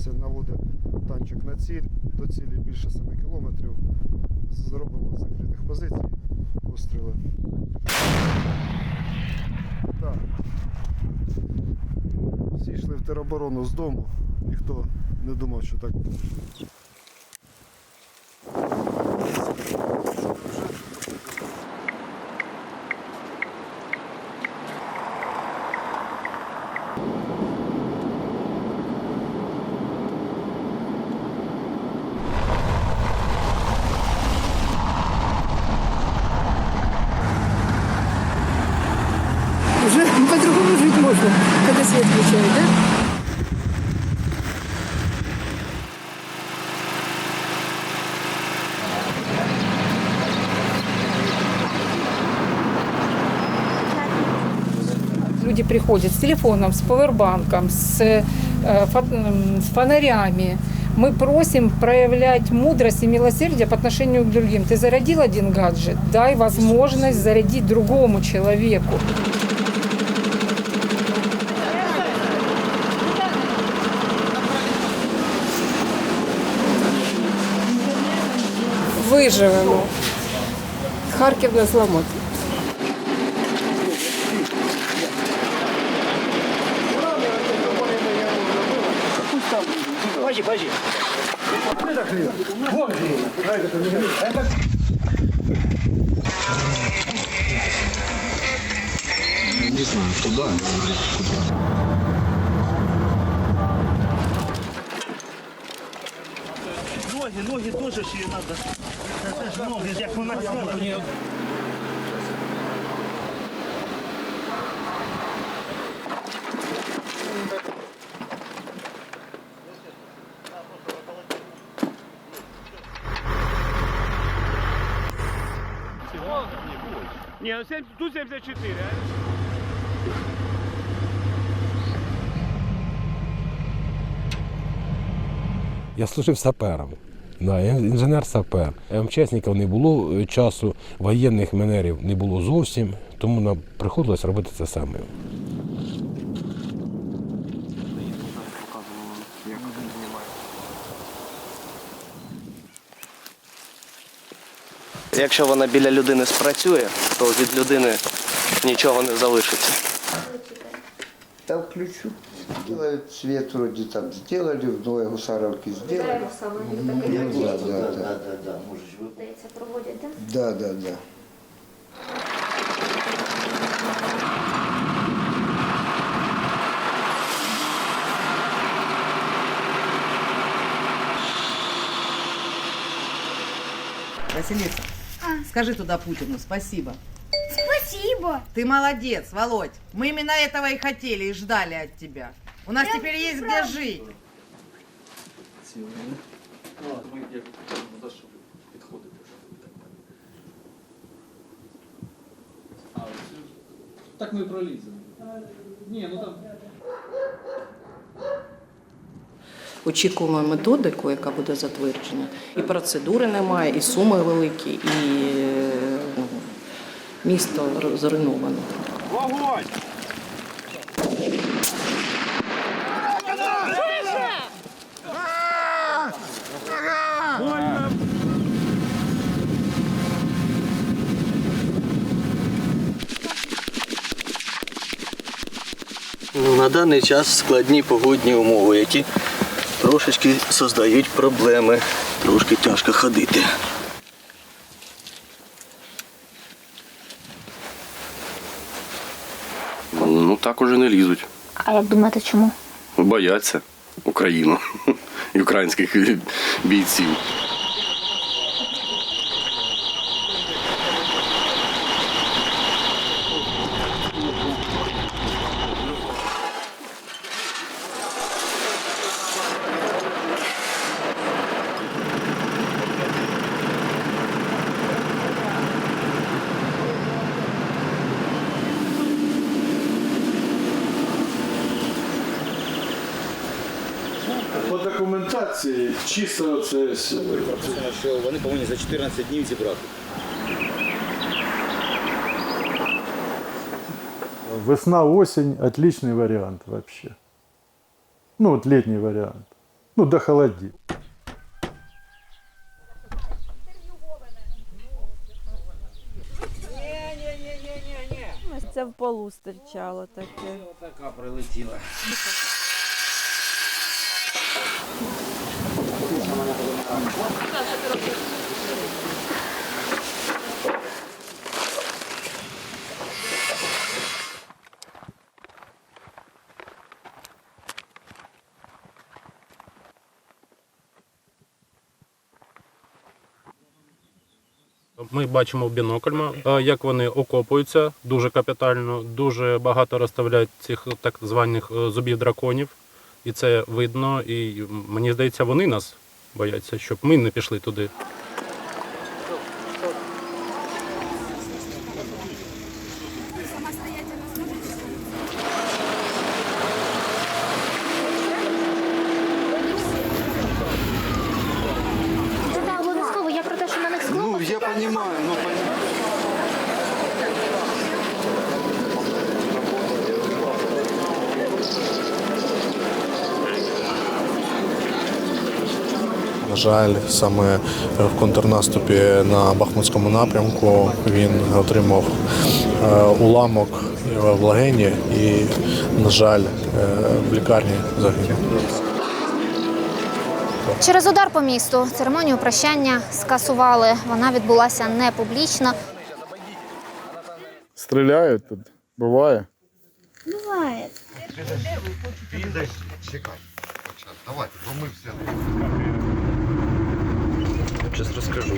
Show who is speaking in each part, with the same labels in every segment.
Speaker 1: дивиться, наводить танчик на ціль, до цілі більше 7 кілометрів. Зробимо закритих позицій постріли. Так. Всі йшли в тероборону з дому, ніхто не думав, що так буде.
Speaker 2: Люди приходят с телефоном, с повербанком, с, э, с фонарями. Мы просим проявлять мудрость и милосердие по отношению к другим. Ты зарядил один гаджет, дай возможность зарядить другому человеку.
Speaker 3: Виживемо. Харків не зламати.
Speaker 4: Не знаю, туда, куда.
Speaker 5: Ноги, ноги теж ще треба. Це теж ноги, як вона сіла. Ні, ну сем- тут 74, а?
Speaker 6: Я служив сапером. Да, я інженер-сапер. МЧСників не було е, часу, воєнних менерів не було зовсім, тому нам приходилось робити це саме.
Speaker 7: Якщо вона біля людини спрацює, то від людини нічого не залишиться.
Speaker 8: Да, включу. Делают свет вроде там сделали, в Новой Гусаровке сделали. Да, да, да.
Speaker 9: Здається, проводять, да?
Speaker 8: Да, да, да.
Speaker 10: Василиса, скажи туда Путину спасибо.
Speaker 9: Спасибо!
Speaker 10: Ты молодец, Володь. Мы именно этого и хотели, и ждали от тебя. У нас теперь есть где жить.
Speaker 11: Так ми проліземо. Ні, ну там.
Speaker 12: Очікуємо методику, яка буде затверджена. І процедури немає, і суми великі, і ну, місто.
Speaker 5: Вогонь!
Speaker 7: Ну, на даний час складні погодні умови, які трошечки создають проблеми. Трошки тяжко ходити.
Speaker 4: Ну так уже не лізуть.
Speaker 9: А як думаєте, чому?
Speaker 4: Бояться Україну і українських бійців.
Speaker 11: Документації чисто це
Speaker 5: Що вони повинні за 14 днів зібрати.
Speaker 1: Весна-осень – отличный вариант вообще. Ну, вот летний вариант.
Speaker 11: Ну, до холодів.
Speaker 3: Це в полу стирчало таке.
Speaker 13: Така прилетіла.
Speaker 14: Ми бачимо в бінокль, е, як вони окопуються дуже капітально, дуже багато розставляють цих так званих е, зубів драконів. І це видно. І мені здається, вони нас бояться, щоб ми не пішли туди.
Speaker 15: Це так, обов'язково. Я про те, що на
Speaker 16: жаль, саме в контрнаступі на Бахмутському напрямку він отримав е, уламок в легені і, на жаль, е, в лікарні загинув.
Speaker 15: Через удар по місту церемонію прощання скасували. Вона відбулася не публічно.
Speaker 11: Стріляють тут. Буває.
Speaker 15: Буває.
Speaker 8: Чекай. Давайте, бо ми все.
Speaker 17: Зараз розкажу.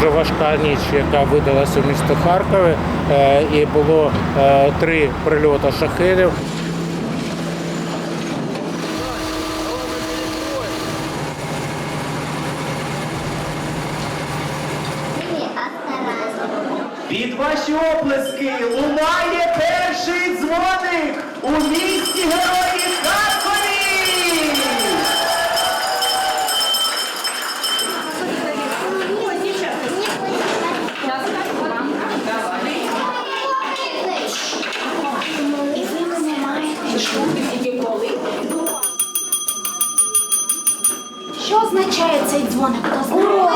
Speaker 14: Дуже важка ніч, яка видалася в місто Харкові, е, і було е, три прильоти шахедів.
Speaker 5: Під ваші оплески лунає перший дзвоник у місті Героїв Харкові!
Speaker 15: Що означає цей дзвоник? Хто знає?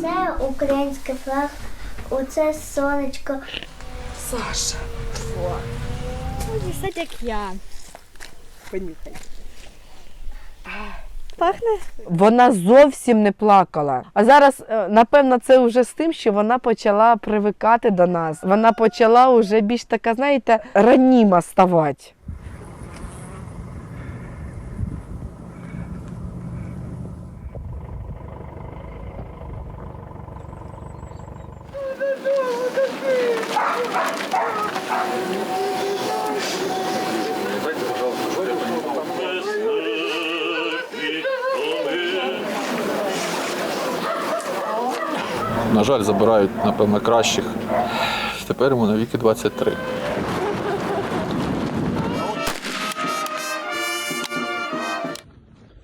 Speaker 18: Це український флаг, оце сонечко.
Speaker 3: Саша. Будеш як я. Понюхай. Пахне?
Speaker 19: Вона зовсім не плакала. А зараз, е, напевно, це вже з тим, що вона почала привикати до нас. Вона почала вже більш така, знаєте, раніма ставати.
Speaker 16: На жаль, забирають, напевно, кращих. Тепер йому навіки 23.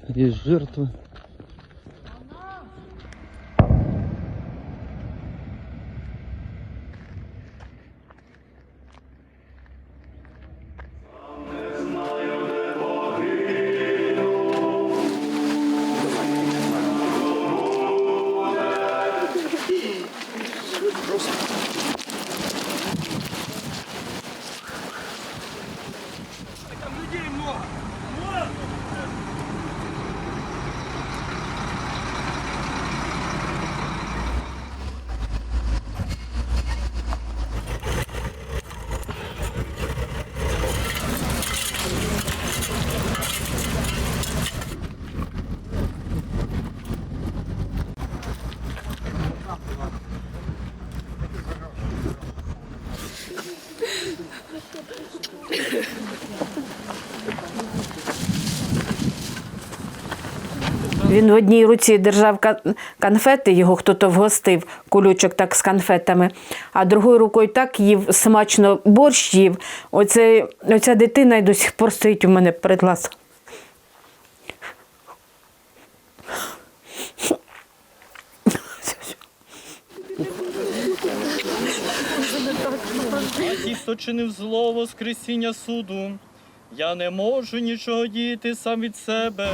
Speaker 13: Є жертви.
Speaker 19: Він в одній руці держав конфети, його хто-то вгостив, кулючок так з конфетами, а другою рукою так їв смачно борщ їв. Оце, оця дитина й до сих пор стоїть у мене перед глазом.
Speaker 20: А хто зло воскресіння суду, я не можу нічого діяти сам від себе.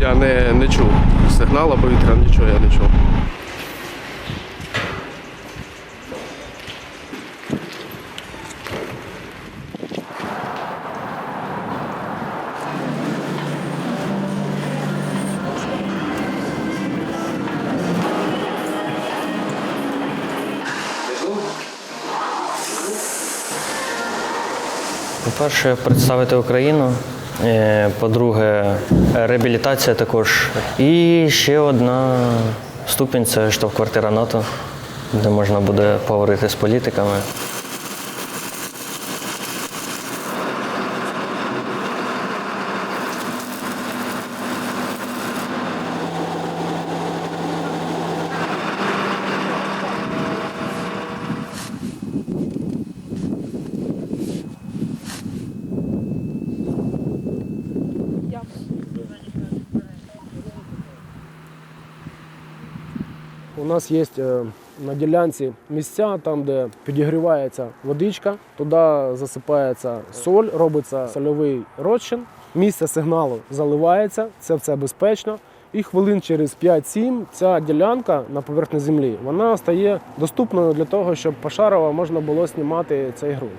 Speaker 5: Я не, не чув сигналу повітря, нічого я не чув.
Speaker 20: По-перше, представити Україну. Е, По-друге, реабілітація також. І ще одна ступінь це штаб-квартира НАТО, де можна буде поговорити з політиками.
Speaker 2: У нас є е, на ділянці місця, там, де підігрівається водичка, туди засипається соль, робиться сольовий розчин. Місце сигналу заливається, це все безпечно. І хвилин через 5-7 ця ділянка на поверхні землі вона стає доступною для того, щоб пошарово можна було знімати цей ґрунт.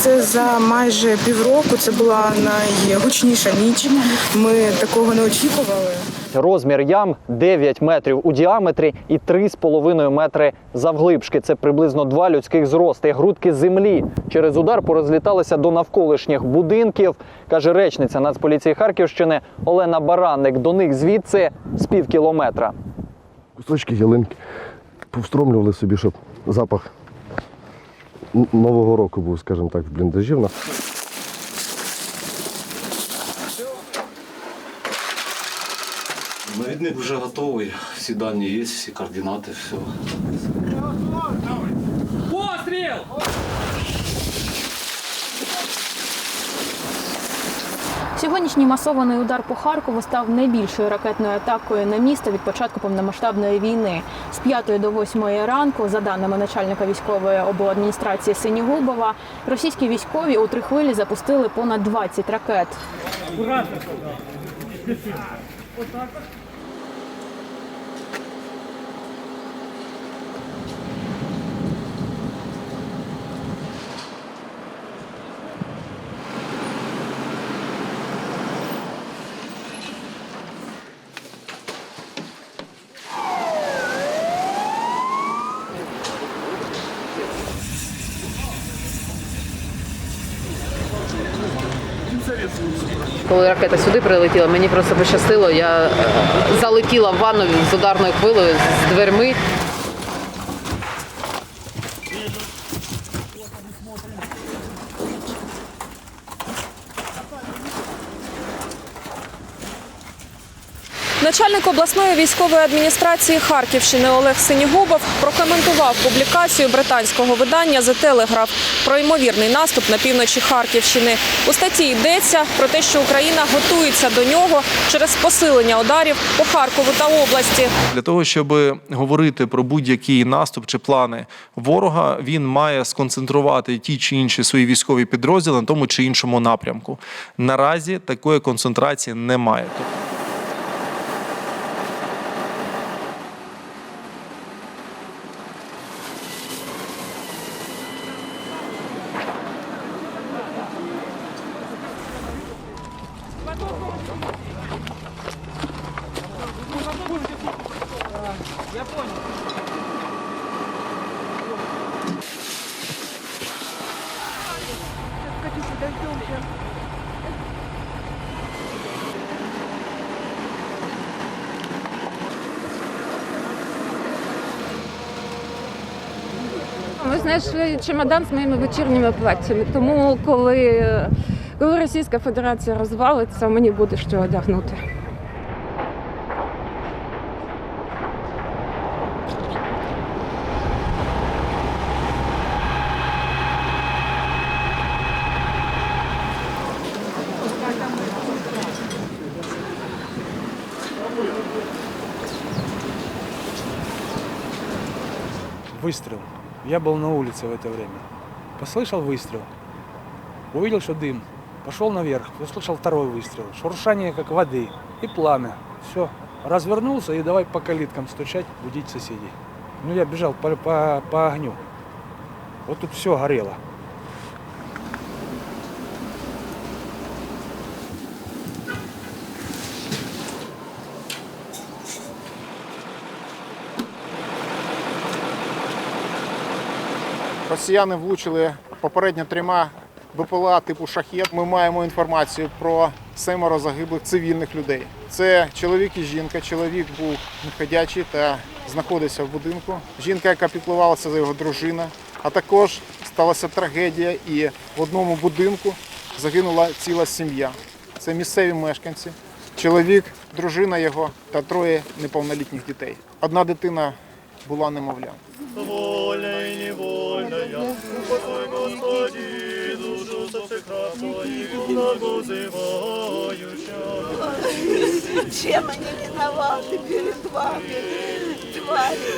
Speaker 12: Це за майже півроку. Це була найгучніша ніч. Ми такого не очікували.
Speaker 21: Розмір ям 9 метрів у діаметрі і 3,5 метри завглибшки. Це приблизно два людських зрости. Грудки землі через удар порозліталися до навколишніх будинків, каже речниця Нацполіції Харківщини Олена Баранник. До них звідси з пів кілометра.
Speaker 22: кусочки ялинки повстромлювали собі, щоб запах Нового року був, скажімо так, в бліндажі в нас.
Speaker 5: Навідник вже готовий, всі дані є, всі координати, все.
Speaker 20: Постріл!
Speaker 9: Сьогоднішній масований удар по Харкову став найбільшою ракетною атакою на місто від початку повномасштабної війни. З 5 до 8 ранку, за даними начальника військової обладміністрації Синігубова, російські військові у три хвилі запустили понад 20 ракет.
Speaker 23: Коли ракета сюди прилетіла, мені просто пощастило. Я залетіла в ванну з ударною хвилею з дверми.
Speaker 24: Начальник обласної військової адміністрації Харківщини Олег Синігубов прокоментував публікацію британського видання The Telegraph про ймовірний наступ на півночі Харківщини. У статті йдеться про те, що Україна готується до нього через посилення ударів по Харкову та області.
Speaker 25: Для того, щоб говорити про будь-який наступ чи плани ворога, він має сконцентрувати ті чи інші свої військові підрозділи на тому чи іншому напрямку. Наразі такої концентрації немає.
Speaker 26: Знайшли чемодан з моїми вечірніми платтями. Тому коли, коли Російська Федерація розвалиться, мені буде що одягнути.
Speaker 27: Выстрел. Я был на улице в это время. Послышал выстрел. Увидел, что дым. Пошел наверх. Услышал второй выстрел. Шуршание, как воды. И пламя. Все. Развернулся и давай по калиткам стучать, будить соседей. Ну, я бежал по, по, по огню. Вот тут все горело.
Speaker 28: Росіяни влучили попередньо трьома БПЛА типу шахет. Ми маємо інформацію про семеро загиблих цивільних людей. Це чоловік і жінка. Чоловік був неходячий та знаходився в будинку. Жінка, яка піклувалася за його дружина. А також сталася трагедія, і в одному будинку загинула ціла сім'я. Це місцеві мешканці. Чоловік, дружина його та троє неповнолітніх дітей. Одна дитина була немовля
Speaker 5: Воля и невольная, упокой, Господи, душу сопрекрасную, благозывающая.
Speaker 18: Чем они виноваты перед вами, твари?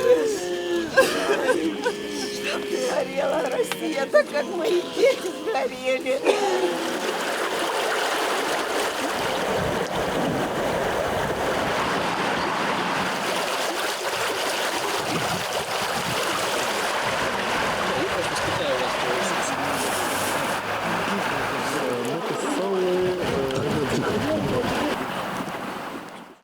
Speaker 18: Чтоб ты горела, Россия, так как мои дети сгорели.